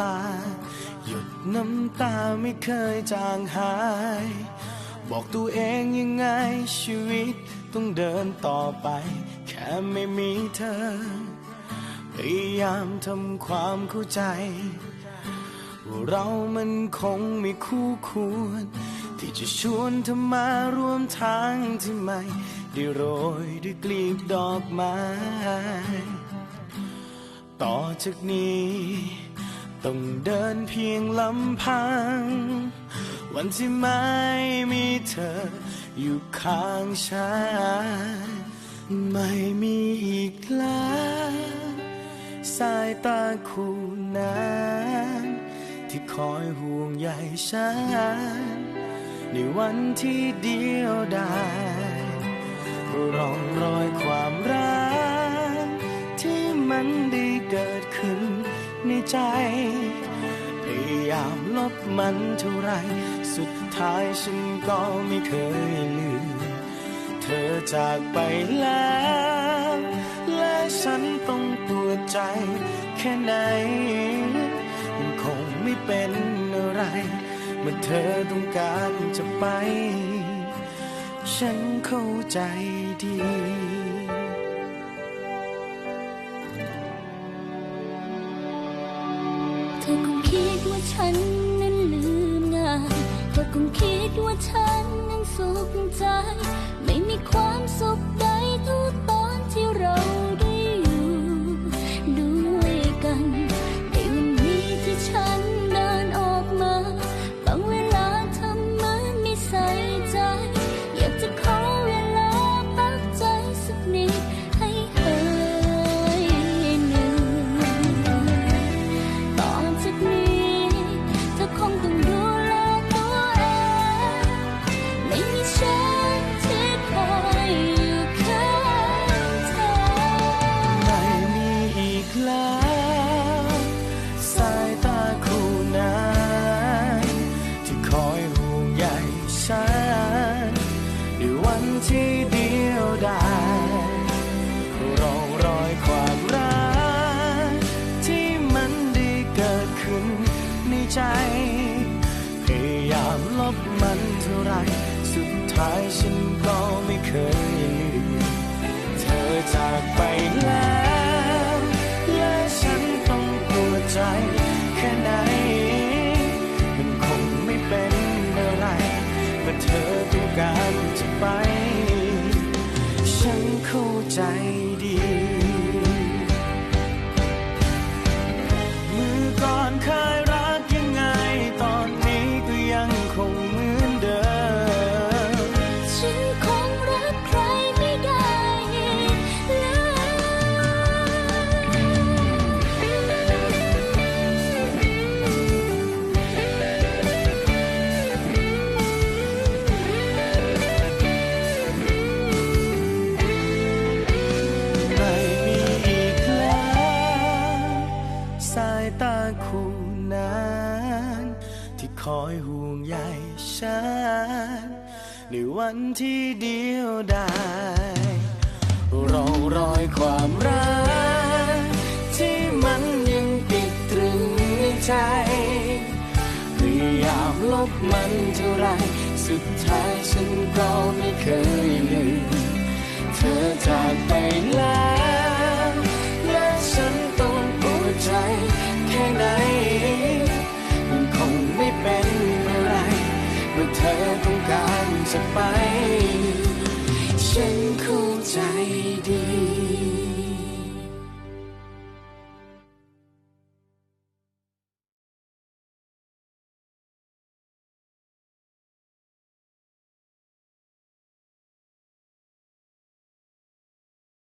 ลา หยดน้ำตาไม่เคยจางหาย บอกตัวเองยังไงชีวิตต้องเดินต่อไป แค่ไม่มีเธอ พยายามทำความเข้าใจ ว่าเรามันคงไม่คู่ควร ที่จะชวนเธอมาร่วมทางที่ไม่ได้โรยด้วยกลีบดอกไม้ต่อจากนี้ ต้องเดินเพียงลำพัง วันที่ไม่มีเธออยู่ข้างฉันไม่มีอีกแล้วสายตาคู่นั้นที่คอยห่วงใยฉัน ในวันที่เดียวดายร่องรอยความรัก ใจ พยายามลบมันเท่าไร สุดท้ายฉันก็ไม่เคยลืม เธอจากไปแล้ว และฉันต้องปวดใจแค่ไหน มันคงไม่เป็นอะไร เมื่อเธอต้องการจะไป ฉันเข้าใจดี เธอคงคิดว่าฉันนั้นลืมง่ายเธอคงคิดว่าฉันนั้นสุขใจ ไม่มีความสุขใด ใจ พยายามลบมันเท่าไร สุดท้ายฉันก็ไม่เคยลืมเธอจากไปแล้วและฉันต้องปวดใจแค่ไหน มันคงไม่เป็นอะไรเมื่อเธอต้องการจะไป ฉันเข้าใจ คอยห่วงใยฉัน ในวันที่เดียวดายรองรอยความรัก ที่มันยังติดตรึงในใจพยายามลบมันเท่าไร สุดท้ายฉันก็ไม่เคยลืม เธอจากไปแล้ว และฉันต้องปวดใจแค่ไหน จะไป ฉันคง